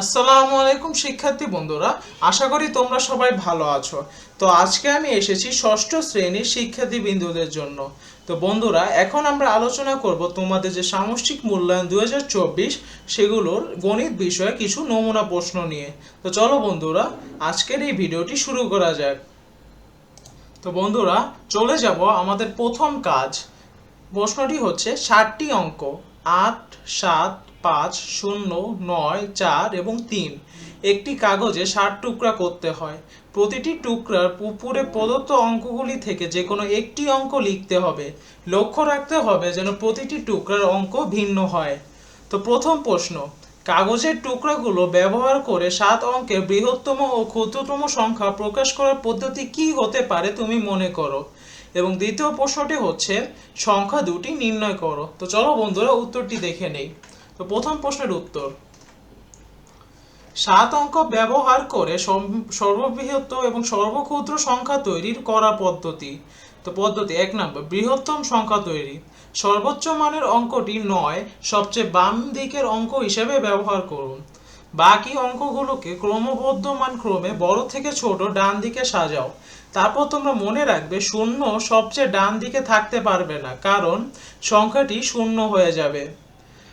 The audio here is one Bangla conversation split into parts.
আসসালামু আলাইকুম শিক্ষার্থী বন্ধুরা, আশা করি তোমরা সবাই ভালো আছো। তো আজকে আমি এসেছি ষষ্ঠ শ্রেণির শিক্ষার্থী বিন্দুদের জন্য। তো বন্ধুরা, এখন আমরা আলোচনা করব তোমাদের যে সামষ্টিক মূল্যায়ন দুহাজার চব্বিশ, সেগুলোর গণিত বিষয়ে কিছু নমুনা প্রশ্ন নিয়ে। তো চলো বন্ধুরা, আজকের এই ভিডিওটি শুরু করা যাক। তো বন্ধুরা, চলে যাব আমাদের প্রথম কাজ। প্রশ্নটি হচ্ছে, ষাটটি অঙ্ক, আট, সাত পাঁচ, শূন্য, নয়, চার এবং তিন। একটি কাগজে ষাট টুকরা করতে হয়। প্রতিটি টুকরার উপরে প্রদত্ত অঙ্কগুলি থেকে যে কোনো একটি অঙ্ক লিখতে হবে। লক্ষ্য রাখতে হবে যেন প্রতিটি টুকরার অঙ্ক ভিন্ন হয়। তো প্রথম প্রশ্ন, কাগজের টুকরাগুলো ব্যবহার করে সাত অঙ্কের বৃহত্তম ও ক্ষুদ্রতম সংখ্যা প্রকাশ করার পদ্ধতি কি হতে পারে তুমি মনে করো? এবং দ্বিতীয় প্রশ্নটি হচ্ছে, সংখ্যা দুটি নির্ণয় করো। তো চলো বন্ধুরা উত্তরটি দেখে নেই। তো প্রথম প্রশ্নের উত্তর। সাত অঙ্ক ব্যবহার করে সর্ববৃহৎ এবং সর্বক্ষুদ্র সংখ্যা তৈরির করা পদ্ধতি। তো পদ্ধতি এক নম্বর, বৃহত্তম সংখ্যা তৈরি। সর্বোচ্চ মানের অঙ্কটি নয়, সবচেয়ে বাম দিকের অঙ্ক হিসেবে ব্যবহার করুন। বাকি অঙ্কগুলোকে ক্রমবর্ধমান ক্রমে বড় থেকে ছোট ডান দিকে সাজাও। তারপর তোমরা মনে রাখবে শূন্য সবচেয়ে ডান দিকে থাকতে পারবে না, কারণ সংখ্যাটি শূন্য হয়ে যাবে।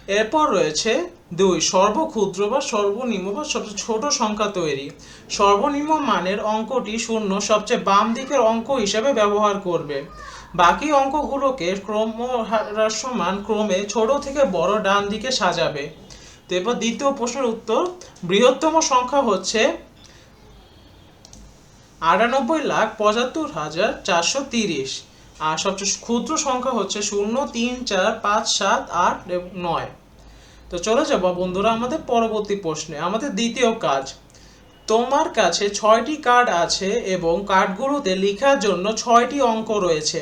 এরপর রয়েছে দুই, সর্বক্ষুদ্র বা সর্বনিম্ন বা সবচেয়ে ছোট সংখ্যা তৈরি। সর্বনিম্ন মানের অঙ্কটি শূন্য, সবচেয়ে বাম দিকের অঙ্ক হিসেবে ব্যবহার করবে। বাকি অঙ্কগুলোকে ক্রমহ্রাসমান ক্রমে ছোট থেকে বড় ডান দিকে সাজাবে। তো এরপর দ্বিতীয় প্রশ্নের উত্তর, বৃহত্তম সংখ্যা হচ্ছে আটানব্বই লাখ পঁচাত্তর হাজার চারশো তিরিশ। আর সবচেয়ে ক্ষুদ্র সংখ্যা হচ্ছে শূন্য, তিন, চার, পাঁচ, সাত, আট নয়। তো চলে যাব বন্ধুরা আমাদের পরবর্তী প্রশ্নে। আমাদের দ্বিতীয় কাজ। তোমার কাছে ছয়টি কার্ড আছে এবং কার্ডগুলোতে লেখার জন্য ছয়টি অঙ্ক রয়েছে।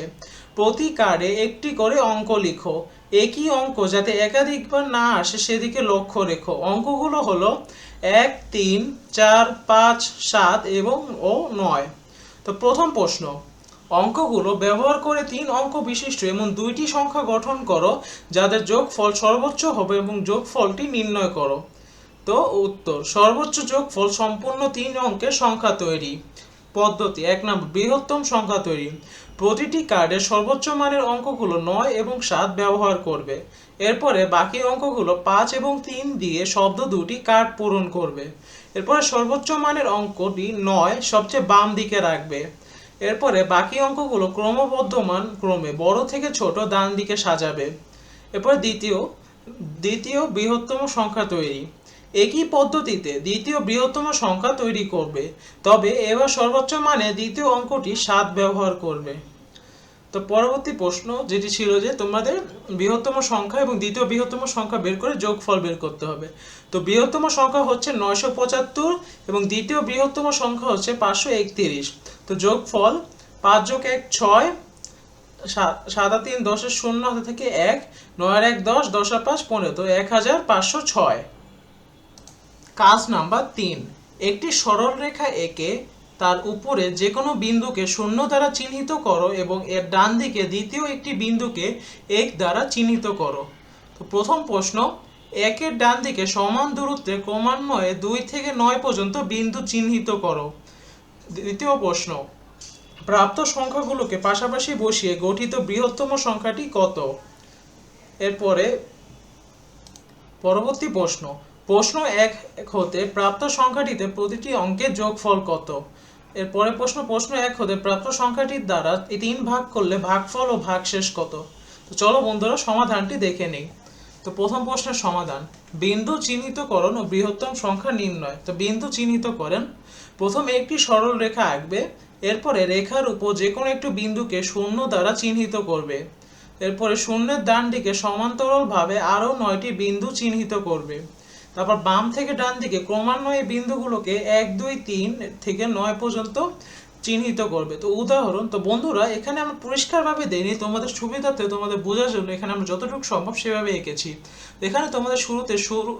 প্রতি কার্ডে একটি করে অঙ্ক লিখো। একই অঙ্ক যাতে একাধিকবার না আসে, সেদিকে লক্ষ্য রেখো। অঙ্কগুলো হলো এক, তিন, চার, পাঁচ, সাত এবং ও নয়। তো প্রথম প্রশ্ন। অঙ্কগুলো ব্যবহার করে তিন অঙ্ক বিশিষ্ট এমন দুইটি সংখ্যা গঠন করো, যাদের যোগফল সর্বোচ্চ হবে এবং যোগফলটি নির্ণয় করো। তো উত্তর, সর্বোচ্চ যোগফল সম্পূর্ণ তিন অঙ্কের সংখ্যা তৈরি। পদ্ধতি, এক নম্বর, বৃহত্তম সংখ্যা তৈরি। প্রতিটি কার্ডের সর্বোচ্চ মানের অঙ্কগুলো নয় এবং সাত ব্যবহার করবে। এরপরে বাকি অঙ্কগুলো পাঁচ এবং তিন দিয়ে শব্দ দুটি কার্ড পূরণ করবে। এরপরে সর্বোচ্চ মানের অঙ্কটি নয় সবচেয়ে বাম দিকে রাখবে। এরপরে বাকি অঙ্কগুলো ক্রমবর্ধমান ক্রমে বড় থেকে ছোট ডান দিকে সাজাবে। এরপর দ্বিতীয় দ্বিতীয় বৃহত্তম সংখ্যা তৈরি। একই পদ্ধতিতে দ্বিতীয় বৃহত্তম সংখ্যা তৈরি করবে, তবে এবার সর্বোচ্চ মানে দ্বিতীয় অঙ্কটি সাত ব্যবহার করবে। তো পরবর্তী প্রশ্ন যেটি ছিল যে তোমাদের বৃহত্তম সংখ্যা এবং দ্বিতীয় বৃহত্তম সংখ্যা বের করে যোগফল বের করতে হবে। তো বৃহত্তম সংখ্যা হচ্ছে নয়শো পঁচাত্তর এবং দ্বিতীয় বৃহত্তম সংখ্যা হচ্ছে পাঁচশো একত্রিশ। তো যোগফল পাঁচ যোগ এক ছয়, সাত তিন দশের শূন্য হাতে থেকে এক, নয় এক, দশ দশ পাঁচ, পনেরো। তো এক হাজার পাঁচশো ছয়। কাজ নাম্বার তিন। একটি সরল রেখা এঁকে তার উপরে যে কোনো বিন্দুকে শূন্য দ্বারা চিহ্নিত করো এবং এর ডান দিকে দ্বিতীয় একটি বিন্দুকে এক দ্বারা চিহ্নিত করো। তো প্রথম প্রশ্ন, একের ডান দিকে সমান দূরত্বে ক্রমান্বয়ে দুই থেকে নয় পর্যন্ত বিন্দু চিহ্নিত করো। দ্বিতীয় প্রশ্ন, প্রাপ্ত সংখ্যাগুলোকে পাশাপাশি বসিয়ে গঠিত বৃহত্তম সংখ্যাটি কত? এরপরে পরবর্তী প্রশ্ন প্রশ্ন এক হতে প্রাপ্ত সংখ্যাটিতে প্রতিটি অঙ্কের যোগফল কত? এরপরে প্রশ্ন প্রশ্ন এক হতে প্রাপ্ত সংখ্যাটির দ্বারা এই তিন ভাগ করলে ভাগফল ও ভাগশেষ কত? তো চলো বন্ধুরা সমাধানটি দেখে নেই। তো প্রথম প্রশ্নের সমাধান। বিন্দু চিহ্নিতকরণ ও বৃহত্তম সংখ্যা নির্ণয়। তো বিন্দু চিহ্নিত করেন প্রথমে একটি সরল রেখা আঁকবে। এরপরে রেখার উপর যে কোনো একটি বিন্দুকে শূন্য দ্বারা চিহ্নিত করবে। এরপরে শূন্যের ডান দিকে সমান্তরালভাবে আরও নয়টি বিন্দু চিহ্নিত করবে। তারপর বাম থেকে ডান দিকে ক্রমান্বয়ে বিন্দুগুলোকে এক, দুই, তিন থেকে নয় পর্যন্ত চিহ্নিত করবে। তো উদাহরণ, তো বন্ধুরা, এখানে আমরা পরিষ্কারভাবে দেইনি, তোমাদের সুবিধার্থে তোমাদের বোঝার জন্য এখানে আমরা যতটুকু সম্ভব সেভাবে এঁকেছি। এখানে তোমাদের শুরুতে শুরু,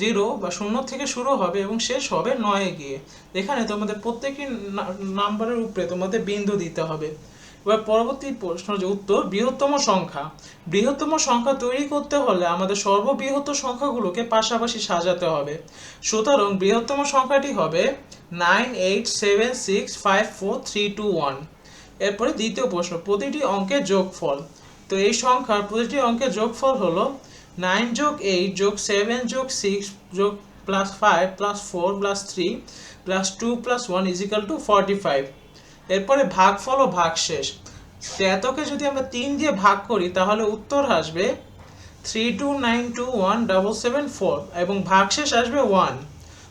জিরো বা শূন্য থেকে শুরু হবে এবং শেষ হবে নয়ে গিয়ে। এখানে তোমাদের প্রত্যেকটি নাম্বারের উপরে তোমাদের বিন্দু দিতে হবে। এবার পরবর্তী প্রশ্ন যে উত্তর, বৃহত্তম সংখ্যা। বৃহত্তম সংখ্যা তৈরি করতে হলে আমাদের সর্ববৃহৎ সংখ্যাগুলোকে পাশাপাশি সাজাতে হবে। সুতরাং বৃহত্তম সংখ্যাটি হবে nine eight seven six five four three two one. এরপরে দ্বিতীয় প্রশ্ন, প্রতিটি অঙ্কের যোগফল। তো এই সংখ্যার প্রতিটি অঙ্কের যোগফল হলো নাইন যোগ এইট যোগ সেভেন যোগ সিক্স যোগ plus five plus four plus three plus two plus one is equal to forty five. এরপরে ভাগফল ও ভাগশেষ। তো এতকে যদি আমরা তিন দিয়ে ভাগ করি, তাহলে উত্তর আসবে three two nine two one double seven four এবং ভাগশেষ আসবে ওয়ান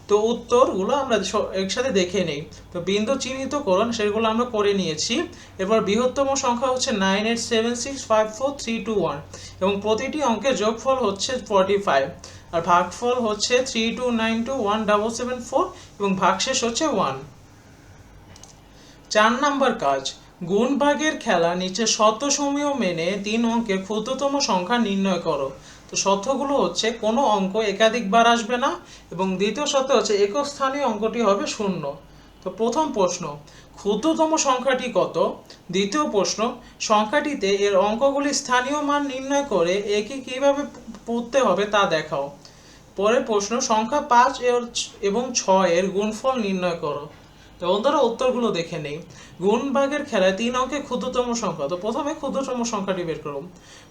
তো উত্তরগুলো আমরা একসাথে দেখে নেই। তো বিন্দু চিহ্নিত করুন সেগুলো আমরা করে নিয়েছি। এরপর বৃহত্তম সংখ্যা হচ্ছে nine eight seven six five four three two one এবং প্রতিটি অঙ্কের যোগফল হচ্ছে ফর্টি ফাইভ আর ভাগফল হচ্ছে three two nine two one double seven four এবং ভাগশেষ হচ্ছে ওয়ান চার নাম্বার কাজ গুণ ভাগের খেলা নিচে শর্তসমূহ মেনে তিন অঙ্কের ক্ষুদ্রতম সংখ্যা নির্ণয় করো। তো শর্তগুলো হচ্ছে, কোনো অঙ্ক একাধিকবার আসবে না এবং দ্বিতীয় শর্ত হচ্ছে, একক স্থানীয় অঙ্কটি হবে শূন্য। তো প্রথম প্রশ্ন, ক্ষুদ্রতম সংখ্যাটি কত? দ্বিতীয় প্রশ্ন, সংখ্যাটিতে এর অঙ্কগুলি স্থানীয় মান নির্ণয় করে একে কীভাবে পড়তে হবে তা দেখাও। পরের প্রশ্ন, সংখ্যা পাঁচ এর- এবং ছয় এর গুণফল নির্ণয় করো। তো বন্ধুরা উত্তরগুলো দেখে নেই। গুণ ভাগের খেলায় তিন অঙ্কে ক্ষুদ্রতম সংখ্যা। তো প্রথমে ক্ষুদ্রতম সংখ্যাটি বের করুন।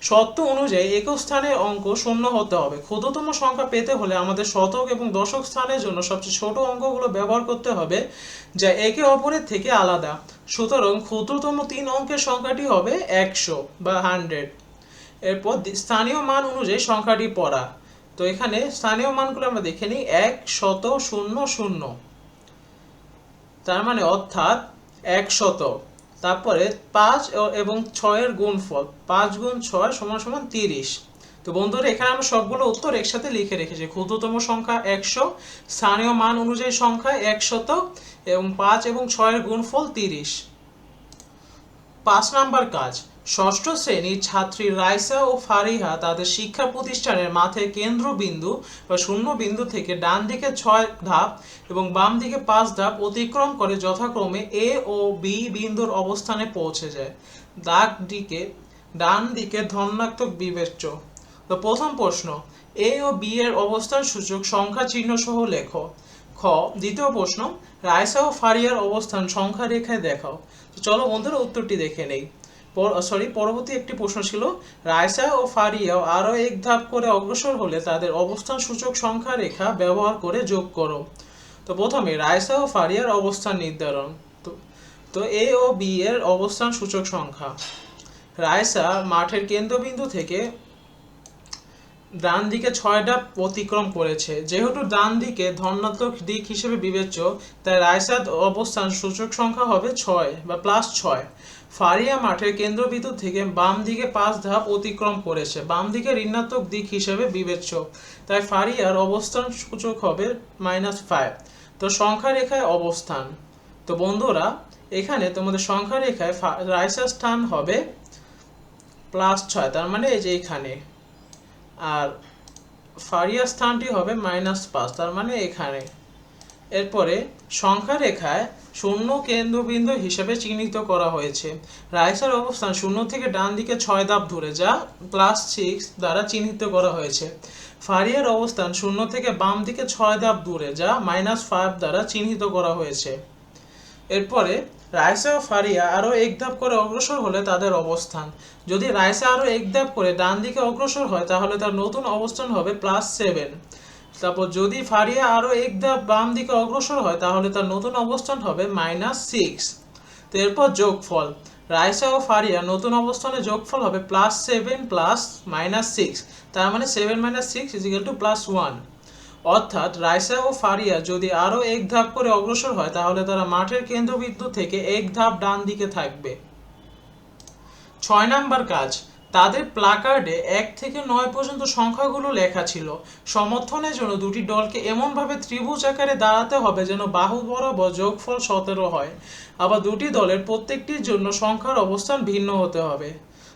শর্ত অনুযায়ী একক স্থানের অঙ্ক শূন্য হতে হবে। ক্ষুদ্রতম সংখ্যা পেতে হলে আমাদের শতক এবং দশক স্থানের জন্য সবচেয়ে ছোট অঙ্কগুলো ব্যবহার করতে হবে, যা একে অপরের থেকে আলাদা। সুতরাং ক্ষুদ্রতম তিন অঙ্কের সংখ্যাটি হবে একশো বা হান্ড্রেড। এরপর স্থানীয় মান অনুযায়ী সংখ্যাটি পড়া। তো এখানে স্থানীয় মানগুলো আমরা দেখে নিই। এক, শত, শূন্য শূন্য। তার মানে অর্থাৎ একশত। তারপরে পাঁচ এবং ছয়ের গুণফল, পাঁচ গুণ ছয় সমান সমান তিরিশ। তো বন্ধুরা, এখানে আমরা সবগুলো উত্তর একসাথে লিখে রেখেছি। ক্ষুদ্রতম সংখ্যা একশো, স্থানীয় মান অনুযায়ী সংখ্যা একশত এবং পাঁচ এবং ছয়ের গুণফল তিরিশ। পাঁচ নাম্বার কাজ ষষ্ঠ শ্রেণির ছাত্রী রাইসা ও ফারিহা তাদের শিক্ষা প্রতিষ্ঠানের মাঠে কেন্দ্রবিন্দু বা শূন্য বিন্দু থেকে ডান দিকে ছয় ধাপ এবং বাম দিকে পাঁচ ধাপ অতিক্রম করে যথাক্রমে এ ও বি বিন্দুর অবস্থানে পৌঁছে যায়। দাগ দিকে ডান দিকে ধনাত্মক বিবেচ্য। তো প্রথম প্রশ্ন, এ ও বি এর অবস্থান সূচক সংখ্যা চিহ্ন সহ লেখো। খ, দ্বিতীয় প্রশ্ন, রাইসা ও ফারিয়ার অবস্থান সংখ্যা রেখায় দেখাও। তো চলো বন্ধুরা উত্তরটি দেখে নেই। সরি পরবর্তী একটি প্রশ্ন ছিল রায়সা ও ফারিয়া আরও এক ধাপ করে অগ্রসর হলে তাদের অবস্থান সূচক সংখ্যা রেখা ব্যবহার করে যোগ করো। তো প্রথমে রায়সা ও ফারিয়ার অবস্থান নির্ধারণ। তো এ ও বি এর অবস্থান সূচক সংখ্যা। রায়সা মাঠের কেন্দ্রবিন্দু থেকে ডান দিকে ছয় ধাপ অতিক্রম করেছে। যেহেতু ডান দিকে ধনাত্মক দিক হিসেবে বিবেচ্য, তাই রায়সাদ অবস্থান সূচক সংখ্যা হবে ছয় বা প্লাস ছয়। ফারিয়া মাঠের কেন্দ্রবিন্দু থেকে বাম দিকে পাঁচ ধাপ অতিক্রম করেছে। বাম দিকে ঋণাত্মক দিক হিসেবে বিবেচ্য, তাই ফারিয়ার অবস্থান সূচক হবে মাইনাস ফাইভ তো সংখ্যা রেখায় অবস্থান। তো বন্ধুরা, এখানে তোমাদের সংখ্যা রেখায় রাইসার স্থান হবে প্লাস ছয়। তার মানে এই যে এখানে। আর ফারিয়া স্থানটি হবে মাইনাস পাঁচ, তার মানে এখানে। এরপরে সংখ্যা রেখায় শূন্য কেন্দ্রবিন্দু হিসেবে চিহ্নিত করা হয়েছে। রাইসার অবস্থান শূন্য থেকে ডান দিকে ছয় ধাপ দূরে যা প্লাস সিক্স দ্বারা চিহ্নিত করা হয়েছে। ফারিয়ার অবস্থান শূন্য থেকে বাম দিকে ছয় ধাপ দূরে, যা মাইনাস ফাইভ দ্বারা চিহ্নিত করা হয়েছে। এরপরে রাইসা ও ফারিয়া আরও এক ধাপ করে অগ্রসর হলে তাদের অবস্থান। যদি রাইসা আরও এক ধাপ করে ডান দিকে অগ্রসর হয়, তাহলে তার নতুন অবস্থান হবে প্লাস সেভেন তারপর যদি ফারিয়া আরও এক ধাপ বাম দিকে অগ্রসর হয়, তাহলে তার নতুন অবস্থান হবে মাইনাস সিক্স তো এরপর যোগফল। রাইসা ও ফারিয়া নতুন অবস্থানে যোগফল হবে plus seven plus minus six তার মানে seven minus six is equal to plus one অর্থাৎ রাইসা ও ফারিয়া যদি আরও এক ধাপ করে অগ্রসর হয়, তাহলে তারা মাঠের কেন্দ্রবিন্দু থেকে এক ধাপ ডান দিকে থাকবে। ছয় নাম্বার কাজ, তাদের প্লাকার্ডে এক থেকে নয় পর্যন্ত সংখ্যাগুলো লেখা ছিল। সমর্থনের জন্য দুটি দলকে এমনভাবে ত্রিভুজ আকারে দাঁড়াতে হবে যেন বাহু বরাবর যোগফল সতেরো হয়। আবার দুটি দলের প্রত্যেকটির জন্য সংখ্যার অবস্থান ভিন্ন হতে হবে।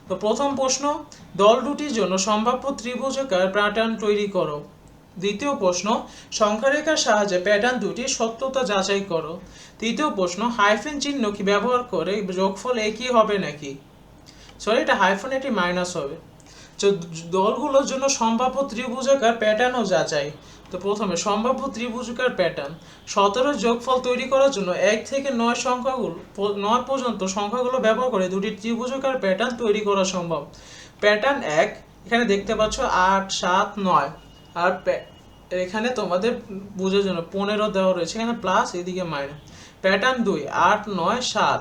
তো প্রথম প্রশ্ন, দল দুটির জন্য সম্ভাব্য ত্রিভুজাকার প্যাটার্ন তৈরি করো। দ্বিতীয় প্রশ্ন, সংখ্যারেখার সাহায্যে প্যাটার্ন দুটি সত্যতা যাচাই করো। তৃতীয় প্রশ্ন হাইফেন চিহ্ন কি ব্যবহার করে যোগফল একই হবে নাকি? সরি এটা হাইফেন এটি মাইনাস হবে। দলগুলোর জন্য সম্ভাব্য ত্রিভুজাকার প্যাটার্নও যাচাই। তো প্রথমে, সম্ভাব্য ত্রিভুজাকার প্যাটার্ন সতেরো যোগফল তৈরি করার জন্য এক থেকে নয় সংখ্যাগুলো, নয় পর্যন্ত সংখ্যাগুলো ব্যবহার করে দুটি ত্রিভুজাকার প্যাটার্ন তৈরি করা সম্ভব। প্যাটার্ন এক, এখানে দেখতে পাচ্ছ আট, সাত, নয়। আর এখানে তোমাদের বোঝার জন্য পনেরো দেওয়া রয়েছে, এখানে প্লাস এদিকে মাইনাস প্যাটার্ন দুই, আট, নয়, সাত।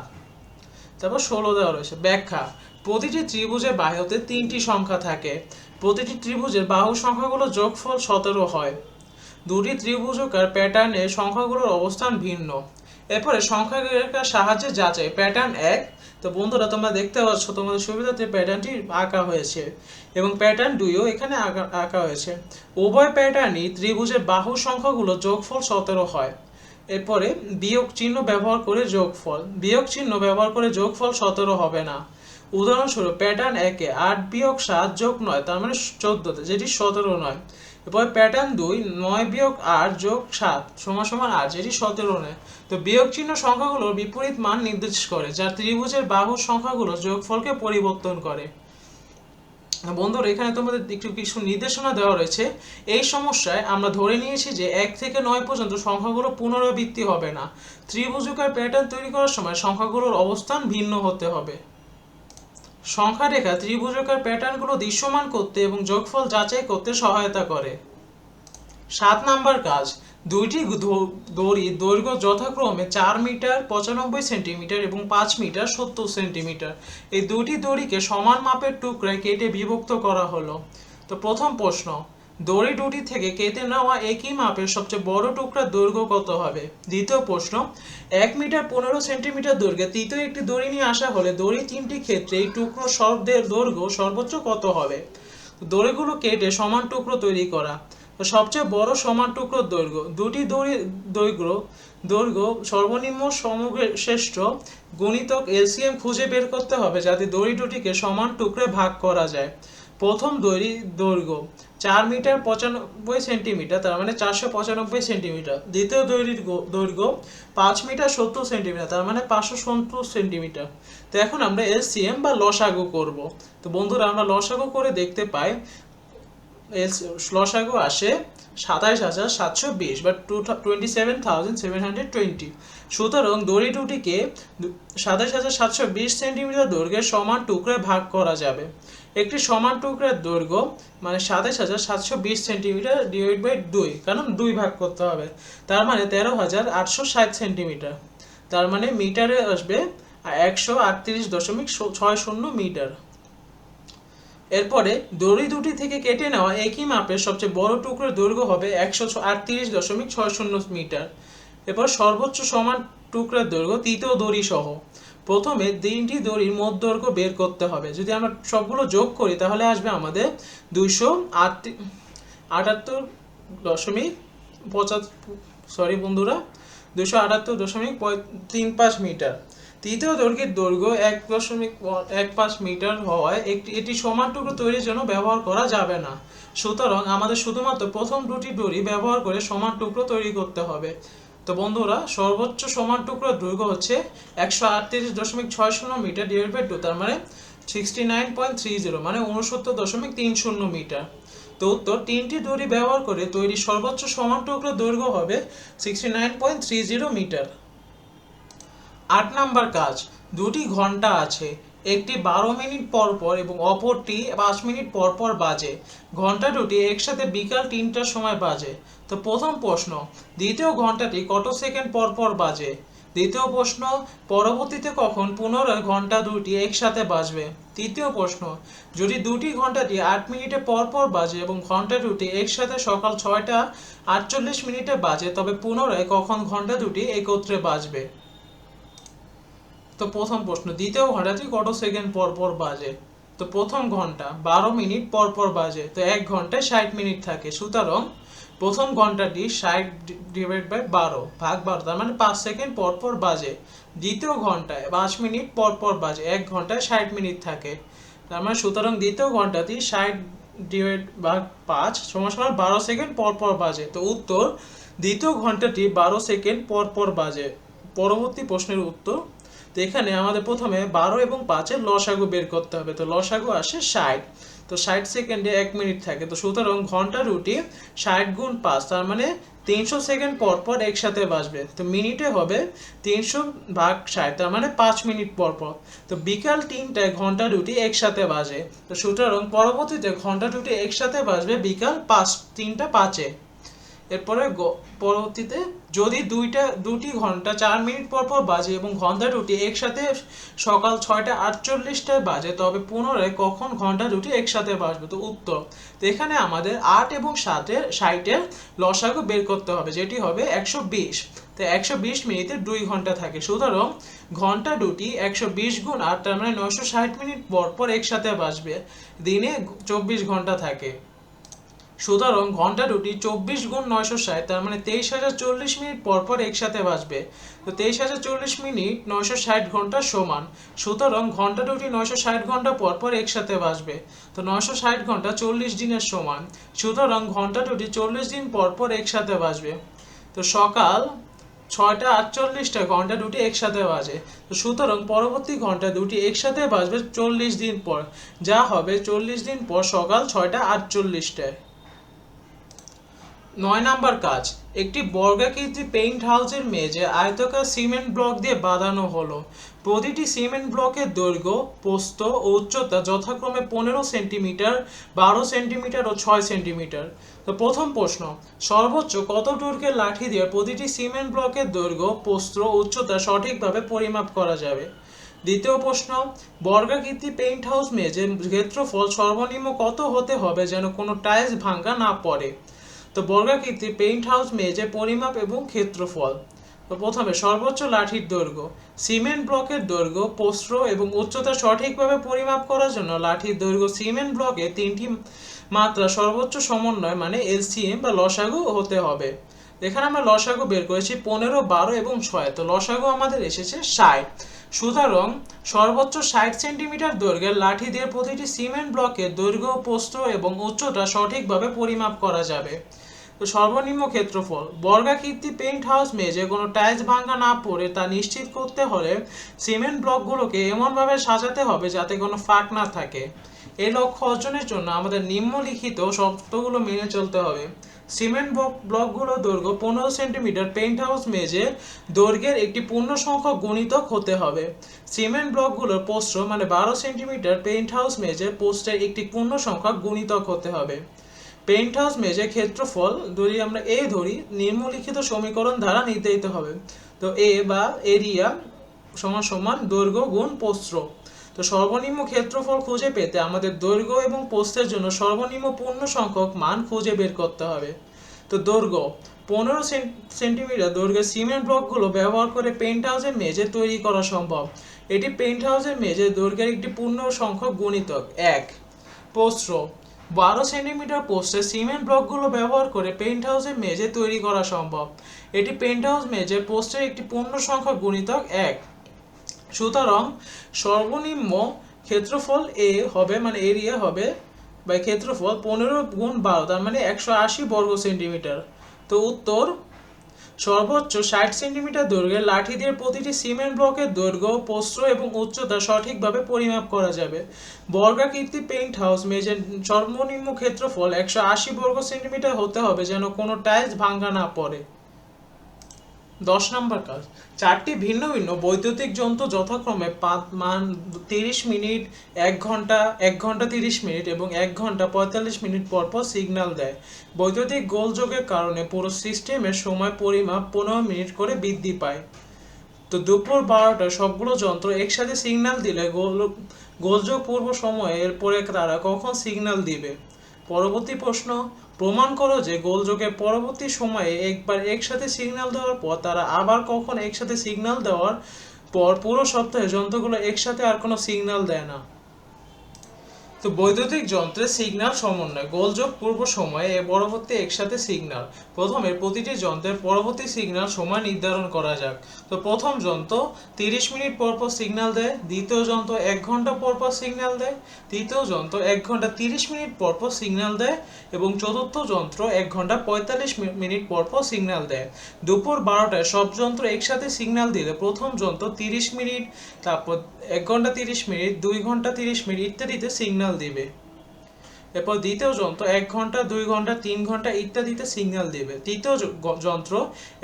তারপর ষোলো দেওয়া রয়েছে, ব্যাখ্যা। প্রতিটি ত্রিভুজের বাহুতে তিনটি সংখ্যা থাকে। প্রতিটি ত্রিভুজের বাহু সংখ্যাগুলো যোগফল সতেরো হয়। দুটি ত্রিভুজাকার প্যাটার্নে সংখ্যাগুলোর অবস্থান ভিন্ন। এরপরে সংখ্যা সাহায্যে যাচাই প্যাটার্ন এক তো বন্ধুরা, তোমরা দেখতে পাচ্ছ, তোমাদের সুবিধাতে প্যাটার্নটি আঁকা হয়েছে এবং প্যাটার্ন দুইও এখানে আঁকা আঁকা হয়েছে। উভয় প্যাটার্নই ত্রিভুজের বাহু সংখ্যাগুলো যোগফল সতেরো হয়। এরপরে বিয়োগ চিহ্ন ব্যবহার করে যোগফল। বিয়োগ চিহ্ন ব্যবহার করে যোগফল সতেরো হবে না। উদাহরণস্বরূপ প্যাটার্ন একে আট বিয়োগ সাত যোগ নয়, তার মানে চোদ্দতে, যেটি সতেরো নয়। এরপরে প্যাটার্ন দুই, নয় বিয়োগ আট যোগ সাত, সমান সমান আট, যেটি সতেরো নয়। তো বিয়োগ চিহ্ন সংখ্যাগুলোর বিপরীত মান নির্দেশ করে, যা ত্রিভুজের বাহুর সংখ্যাগুলো যোগফলকে পরিবর্তন করে। বন্ধুরা, এখানে তোমাদের একটু কিছু নির্দেশনা দেওয়া রয়েছে। এই সমস্যায় আমরা ধরে নিয়েছি যে এক থেকে নয় পর্যন্ত সংখ্যাগুলো পুনরাবৃত্তি হবে না। ত্রিভুজাকার প্যাটার্ন তৈরি করার সময় সংখ্যাগুলোর অবস্থান ভিন্ন হতে হবে। সংখ্যা রেখা ত্রিভুজাকার প্যাটার্নগুলো দৃশ্যমান করতে এবং যোগফল যাচাই করতে সহায়তা করে। সাত নাম্বার কাজ, দুইটি দড়ি দৈর্ঘ্য যথাক্রমে চার মিটার, পঁচানব্বই সেন্টিমিটার এবং পাঁচ মিটার, সত্তর সেন্টিমিটার। এই দুটি দড়িকে সমান মাপের টুকরায় কেটে বিভক্ত করা হলো। তো প্রথম প্রশ্ন দড়ি দুটি থেকে কেটে নেওয়া একই মাপের সবচেয়ে বড় টুকরার দৈর্ঘ্য কত হবে? দ্বিতীয় প্রশ্ন, এক মিটার পনেরো সেন্টিমিটার দৈর্ঘ্যে তৃতীয় একটি দড়ি নিয়ে আসা হলে দড়ি তিনটি ক্ষেত্রে এই টুকরো শব্দের দৈর্ঘ্য সর্বোচ্চ কত হবে? দড়িগুলো কেটে সমান টুকরো তৈরি করা। সবচেয়ে বড় সমান টুকরো দৈর্ঘ্য, দুটি দড়ি দৈর্ঘ্য দৈর্ঘ্য সর্বনিম্ন সমশ্রেষ্ঠ গণিতক এলসিএম খুঁজে বের করতে হবে যাতে দড়ি দুটিকে সমান টুকরে ভাগ করা যায়। প্রথম দড়ি দৈর্ঘ্য চার মিটার পঁচানব্বই সেন্টিমিটার, তার মানে চারশো পঁচানব্বই সেন্টিমিটার। দ্বিতীয় দৈর্ঘ্য দৈর্ঘ্য পাঁচ মিটার সত্তর সেন্টিমিটার, তার মানে পাঁচশো সত্তর সেন্টিমিটার। তো এখন আমরা এলসিএম বা লসাগু করব। তো বন্ধুরা, আমরা লসাগু করে দেখতে পাই লসাগু আসে সাতাইশ হাজার সাতশো বিশ বা two twenty seven thousand seven hundred twenty সুতরাং দড়ি দুটিকে সাতাইশ হাজার সাতশো বিশ সেন্টিমিটার দৈর্ঘ্যের সমান টুকরে ভাগ করা যাবে। একটি সমান টুকরার দৈর্ঘ্য মানে সাতাশ হাজার সাতশো বিশ সেন্টিমিটার ডিভাইড বাই দুই, কারণ দুই ভাগ করতে হবে। তার মানে তেরো হাজার আটশো ষাট সেন্টিমিটার। তার মানে মিটারে আসবে একশো আটত্রিশ দশমিক ছয় শূন্য মিটার। এরপরে দড়ি দুটি থেকে কেটে নেওয়া একই মাপের সবচেয়ে বড় টুকরোর দৈর্ঘ্য হবে একশো আটত্রিশ দশমিক ছয় শূন্য মিটার। এরপর সর্বোচ্চ সমান টুকরার দৈর্ঘ্য, তৃতীয় দড়ি সহ প্রথমে তিনটি দড়ির মোট দৈর্ঘ্য বের করতে হবে। যদি আমরা সবগুলো যোগ করি, তাহলে আসবে আমাদের দুইশো আটাত্তর দশমিক পঁচাত্তর সরি বন্ধুরা দুশো আটাত্তর দশমিক তিন পাঁচ মিটার। তৃতীয় দৈর্ঘ্যের দৈর্ঘ্য এক দশমিক এক পাঁচ মিটার হওয়ায় একটি, এটি সমান টুকরো তৈরির জন্য ব্যবহার করা যাবে না। সুতরাং আমাদের শুধুমাত্র প্রথম দুটি দড়ি ব্যবহার করে সমান টুকরো তৈরি করতে হবে। তো বন্ধুরা, সর্বোচ্চ সমান টুকরোর দৈর্ঘ্য হচ্ছে একশো আটত্রিশ দশমিক ছয় শূন্য মিটার ডিভাইড বাই টু তার মানে sixty nine point three zero মানে উনসত্তর দশমিক তিন শূন্য মিটার। তো উত্তর, তিনটি দড়ি ব্যবহার করে তৈরি সর্বোচ্চ সমান টুকরোর দৈর্ঘ্য হবে sixty nine point three zero metre. আট নাম্বার কাজ, দুটি ঘণ্টা আছে। একটি বারো মিনিট পর পর এবং অপরটি পাঁচ মিনিট পর পর বাজে। ঘণ্টা দুটি একসাথে বিকাল তিনটার সময় বাজে। তো প্রথম প্রশ্ন, দ্বিতীয় ঘন্টাটি কত সেকেন্ড পর পর বাজে? দ্বিতীয় প্রশ্ন, পরবর্তীতে কখন পুনরায় ঘণ্টা দুটি একসাথে বাজবে? তৃতীয় প্রশ্ন, যদি দুটি ঘন্টাটি আট মিনিটে পর পর বাজে এবং ঘণ্টা দুটি একসাথে সকাল ছয়টা আটচল্লিশ মিনিটে বাজে, তবে পুনরায় কখন ঘণ্টা দুটি একত্রে বাজবে? তো প্রথম প্রশ্ন, দ্বিতীয় ঘন্টাটি কত সেকেন্ড পর পর বাজে? তো প্রথম ঘণ্টা বারো মিনিট পর পর বাজে, তো এক ঘন্টায় ষাট মিনিট থাকে। সুতরাং প্রথম ঘন্টাটি ষাট ডিভাইড বাই বারো, ভাগ বারো, তার মানে পাঁচ সেকেন্ড পর পর বাজে। দ্বিতীয় ঘন্টায় পাঁচ মিনিট পর পর বাজে, এক ঘন্টায় ষাট মিনিট থাকে। তার মানে সুতরাং দ্বিতীয় ঘন্টাটি ষাট ডিভাইড ভাগ পাঁচ সমান সমান বারো সেকেন্ড পর পর বাজে। তো উত্তর, দ্বিতীয় ঘন্টাটি বারো সেকেন্ড পর পর বাজে। পরবর্তী প্রশ্নের উত্তর তো এখানে আমাদের প্রথমে বারো এবং পাঁচের লসাগু বের করতে হবে। তো লসাগু আসে ষাট। তো ষাট সেকেন্ডে এক মিনিট থাকে। তো সুতরাং ঘণ্টা রুটি ষাট গুণ পাঁচ, তার মানে তিনশো সেকেন্ড পর পর একসাথে বাজবে তো মিনিটে হবে তিনশো ভাগ ষাট, তার মানে পাঁচ মিনিট পর পর। তো বিকাল তিনটায় ঘণ্টা রুটি একসাথে বাজে। তো সুতরাং পরবর্তীতে ঘণ্টা রুটি একসাথে বাজবে বিকাল পাঁচ, তিনটা পাঁচে। এরপরে পরবর্তীতে যদি দুইটা, দুটি ঘণ্টা চার মিনিট পর পর বাজে এবং ঘণ্টা দুটি একসাথে সকাল ছয়টা আটচল্লিশটায় বাজে, তবে পুনরায় কখন ঘণ্টা দুটি একসাথে বাজবে? তো উত্তর, তো এখানে আমাদের আট এবং সাতের, ষাটের লসাগু বের করতে হবে, যেটি হবে একশো বিশ। তো একশো বিশ মিনিটে দুই ঘণ্টা থাকে। সুতরাং ঘণ্টা দুটি একশো বিশ গুণ আট, তার মানে নয়শো ষাট মিনিট পর পর একসাথে বাজবে। দিনে চব্বিশ ঘণ্টা থাকে। সুতরাং ঘণ্টা দুটি চব্বিশ গুণ নয়শো ষাট, তার মানে তেইশ হাজার চল্লিশ মিনিট পর পর একসাথে বাজবে। তো তেইশ হাজার চল্লিশ মিনিট নয়শো ষাট ঘণ্টা সমান, সুতরাং ঘণ্টা দুটি নয়শো ষাট ঘণ্টা পর পর একসাথে বাজবে। তো নয়শো ষাট ঘণ্টা চল্লিশ দিনের সমান, সুতরাং ঘণ্টা দুটি চল্লিশ দিন পর পর একসাথে বাজবে। তো সকাল ছয়টা আটচল্লিশটা, ঘণ্টা দুটি একসাথে বাজে। তো সুতরাং পরবর্তী ঘণ্টা দুটি একসাথে বাজবে চল্লিশ দিন পর, যা হবে চল্লিশ দিন পর সকাল ছয়টা আটচল্লিশটায়। নয় নাম্বার কাজ, একটি বর্গাকৃতি পেইন্ট হাউসের মেঝে আয়তাকার সিমেন্ট ব্লক দিয়ে বাঁধানো হলো। প্রতিটি সিমেন্ট ব্লকের দৈর্ঘ্য, প্রস্থ ও উচ্চতা যথাক্রমে পনেরো সেন্টিমিটার, বারো সেন্টিমিটার ও ছয় সেন্টিমিটার। তো প্রথম প্রশ্ন, সর্বোচ্চ কত দৈর্ঘ্যের লাঠি দিয়ে প্রতিটি সিমেন্ট ব্লকের দৈর্ঘ্য ও উচ্চতা সঠিকভাবে পরিমাপ করা যাবে? দ্বিতীয় প্রশ্ন, বর্গাকৃতি পেইন্ট হাউস মেঝে ক্ষেত্রফল সর্বনিম্ন কত হতে হবে যেন কোনো টাইলস ভাঙ্গা না পড়ে? তো বর্গাকৃতি পেইন্ট হাউস মেঝে, পরিমাপ এবং ক্ষেত্রফল। তো প্রথমে সর্বোচ্চ লাঠির দৈর্ঘ্য, সিমেন্ট ব্লকের দৈর্ঘ্য, প্রস্থ এবং উচ্চতা সঠিকভাবে পরিমাপ করার জন্য লাঠির দৈর্ঘ্য সিমেন্ট ব্লকে তিনটি মাত্রা সর্বোচ্চ সমন্বয় মানে এলসিএম বা লসাগু হতে হবে। এখানে আমরা লসাগু বের করেছি পনেরো, বারো এবং ছয়, তো লসাগু আমাদের এসেছে ষাট। সুতরাং সর্বোচ্চ ষাট সেন্টিমিটার দৈর্ঘ্যের লাঠি দিয়ে প্রতিটি সিমেন্ট ব্লকের দৈর্ঘ্য, প্রস্থ এবং উচ্চতা সঠিকভাবে পরিমাপ করা যাবে। তো সর্বনিম্ন ক্ষেত্রফল। বর্গাকৃতি পেইন্ট হাউস মেঝে কোনো টাইলস ভাঙা না পড়ে তা নিশ্চিত করতে হলে সিমেন্ট ব্লকগুলোকে এমনভাবে সাজাতে হবে যাতে কোনো ফাঁক না থাকে। এই লক্ষ্য অর্জনের জন্য আমাদের নিম্নলিখিত শর্তগুলো মেনে চলতে হবে। সিমেন্ট ব্লক ব্লকগুলো দৈর্ঘ্য পনেরো সেন্টিমিটার পেইন্ট হাউস মেঝে দৈর্ঘ্যের একটি পূর্ণ সংখ্যক গুণিতক হতে হবে। সিমেন্ট ব্লকগুলোর পোস্ট মানে বারো সেন্টিমিটার পেইন্ট হাউস মেঝে পোস্টের একটি পূর্ণ সংখ্যক গুণিতক হতে হবে। পেইন্ট হাউস মেঝে ক্ষেত্রফল ধরি আমরা এ ধরি, নিম্নলিখিত সমীকরণ দ্বারা নির্ধারিত হবে। তো এ বা এরিয়া সমান সমান দৈর্ঘ্য গুণ প্রস্থ। তো সর্বনিম্ন ক্ষেত্রফল খুঁজে পেতে আমাদের দৈর্ঘ্য এবং প্রস্থের জন্য সর্বনিম্ন পূর্ণ সংখ্যক মান খুঁজে বের করতে হবে। তো দৈর্ঘ্য, পনেরো সেন্টিমিটার দৈর্ঘ্যের সিমেন্ট ব্লকগুলো ব্যবহার করে পেন্ট হাউসের মেঝে তৈরি করা সম্ভব। এটি পেন্ট হাউসের মেঝে দৈর্ঘ্যের একটি পূর্ণ সংখ্যক গুণিতক, এক। প্রস্থ বারো সেন্টিমিটার পোস্টে সিমেন্ট ব্লকগুলো ব্যবহার করে পেন্ট হাউসের মেঝে তৈরি করা সম্ভব। এটি পেন্ট হাউস মেঝে পোস্টের একটি পূর্ণ সংখ্যা গুণিতক এক। সুতরাং সর্বনিম্ন ক্ষেত্রফল এ হবে মানে এরিয়া হবে, বা ক্ষেত্রফল পনেরো গুণ বারো, তার মানে একশো আশি বর্গ সেন্টিমিটার। তো উত্তর সর্বোচ্চ ষাট সেন্টিমিটার দৈর্ঘ্যের লাঠি দিয়ে প্রতিটি সিমেন্ট ব্লকের দৈর্ঘ্য প্রস্থ এবং উচ্চতা সঠিকভাবে পরিমাপ করা যাবে। বর্গাকৃতি পেইন্ট হাউস মেঝের সর্বনিম্ন ক্ষেত্রফল একশো আশি বর্গ সেন্টিমিটার হতে হবে যেন কোনো টাইলস ভাঙ্গা না পড়ে। দশ নম্বর কাজ। চারটি ভিন্ন ভিন্ন বৈদ্যুতিক যন্ত্র যথাক্রমে পাঁচ মান তিরিশ মিনিট, এক ঘণ্টা এক ঘণ্টা তিরিশ মিনিট এবং এক ঘণ্টা পঁয়তাল্লিশ মিনিট পর পর সিগন্যাল দেয়। বৈদ্যুতিক গোলযোগের কারণে পুরো সিস্টেমের সময় পরিমাপ পনেরো মিনিট করে বৃদ্ধি পায়। তো দুপুর বারোটা সবগুলো যন্ত্র একসাথে সিগন্যাল দিলে গোল, গোলযোগ পূর্ব সময়ে এরপরে তারা কখন সিগন্যাল দিবে? পরবর্তী প্রশ্ন প্রমাণ করো যে গোলযোগের পরবর্তী সময়ে একবার একসাথে সিগন্যাল দেওয়ার পর তারা আবার কখন একসাথে সিগন্যাল দেওয়ার পর পুরো সপ্তাহে যন্ত্রগুলো একসাথে আর কোনো সিগন্যাল দেয় না। তো বৈদ্যুতিক যন্ত্রের সিগন্যাল সমন্বয়, গোলযোগ পূর্ব সময়ে পরবর্তী একসাথে সিগন্যাল প্রথমে প্রতিটি যন্ত্রের পরবর্তী সিগন্যাল সময় নির্ধারণ করা যাক। তো প্রথম যন্ত্র তিরিশ মিনিট পরপর পর সিগন্যাল দেয়, দ্বিতীয় যন্ত্র এক ঘণ্টা পরপর পর সিগন্যাল দেয়, তৃতীয় যন্ত্র এক ঘণ্টা তিরিশ মিনিট পর পর সিগন্যাল দেয় এবং চতুর্থ যন্ত্র এক ঘণ্টা পঁয়তাল্লিশ মিনিট পর পর সিগন্যাল দেয়। দুপুর বারোটায় সব যন্ত্র একসাথে সিগন্যাল দিলে প্রথম যন্ত্র তিরিশ মিনিট, তারপর এক ঘণ্টা তিরিশ মিনিট দুই ঘণ্টা তিরিশ মিনিট ইত্যাদিতে সিগন্যাল দিবে। এরপর দ্বিতীয় যন্ত্র এক ঘণ্টা, দুই ঘণ্টা, তিন ঘণ্টা ইত্যাদিতে সিগন্যাল দেবে। তৃতীয় যন্ত্র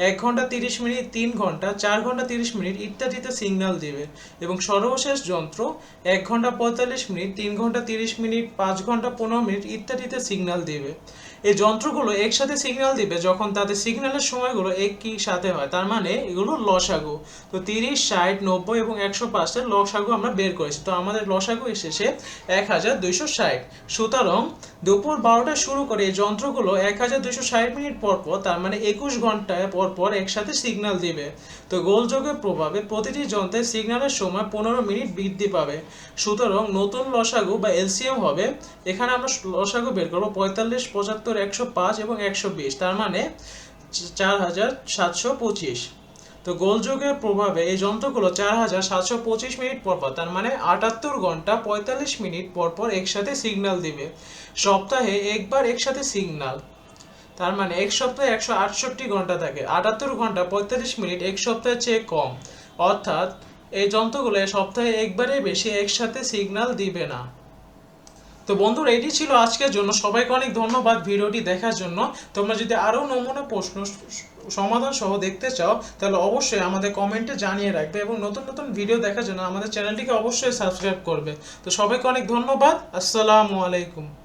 এক ঘণ্টা তিরিশ মিনিট, তিন ঘণ্টা, চার ঘণ্টা তিরিশ মিনিট ইত্যাদিতে সিগন্যাল দেবে। এবং সর্বশেষ যন্ত্র এক ঘণ্টা পঁয়তাল্লিশ মিনিট, তিন ঘণ্টা তিরিশ মিনিট, পাঁচ ঘণ্টা পনেরো মিনিট ইত্যাদিতে সিগন্যাল দেবে। এই যন্ত্রগুলো একসাথে সিগন্যাল দিবে যখন তাদের সিগন্যালের সময়গুলো একই সাথে হয়। তার মানে এগুলো লসাগু। তো তিরিশ, ষাট, নব্বই এবং একশো পাঁচের লসাগু আমরা বের করেছি। তো আমাদের লসাগু এসেছে এক হাজার দুইশো ষাট। সুতরাং দুপুর বারোটা শুরু করে এই যন্ত্রগুলো এক হাজার দুশো ষাট মিনিট পর পর, তার মানে একুশ ঘন্টায় পর পর একসাথে সিগন্যাল দিবে। তো গোলযোগের প্রভাবে প্রতিটি যন্ত্রের সিগন্যালের সময় পনেরো মিনিট বৃদ্ধি পাবে। সুতরাং নতুন লসাগু বা এলসিএম হবে। এখানে আমরা লসাগু বের করব পঁয়তাল্লিশ, পঁচাত্তর, একশো পাঁচ এবং একশো বিশ, তার মানে চার হাজার সাতশো পঁচিশ। তো গোলযোগের প্রভাবে এই যন্ত্রগুলো চার হাজার সাতশো পঁচিশ মিনিট পর পর, তার মানে আটাত্তর ঘণ্টা পঁয়তাল্লিশ মিনিট পর পর একসাথে সিগন্যাল দিবে। সপ্তাহে একবার একসাথে সিগন্যাল তার মানে এক সপ্তাহে একশো আটষট্টি ঘণ্টা থাকে, আটাত্তর ঘণ্টা পঁয়তাল্লিশ মিনিট এক সপ্তাহের চেয়ে কম। অর্থাৎ এই যন্ত্রগুলো সপ্তাহে একবারে বেশি একসাথে সিগন্যাল দিবে না। তো বন্ধুরা, এটি ছিল আজকের জন্য। সবাইকে অনেক ধন্যবাদ ভিডিওটি দেখার জন্য। তোমরা যদি আরও নমুনা প্রশ্ন সমাধান সহ দেখতে চাও, তাহলে অবশ্যই আমাদের কমেন্টে জানিয়ে রাখবে এবং নতুন নতুন ভিডিও দেখার জন্য আমাদের চ্যানেলটিকে অবশ্যই সাবস্ক্রাইব করবে। তো সবাইকে অনেক ধন্যবাদ। আসসালামু আলাইকুম।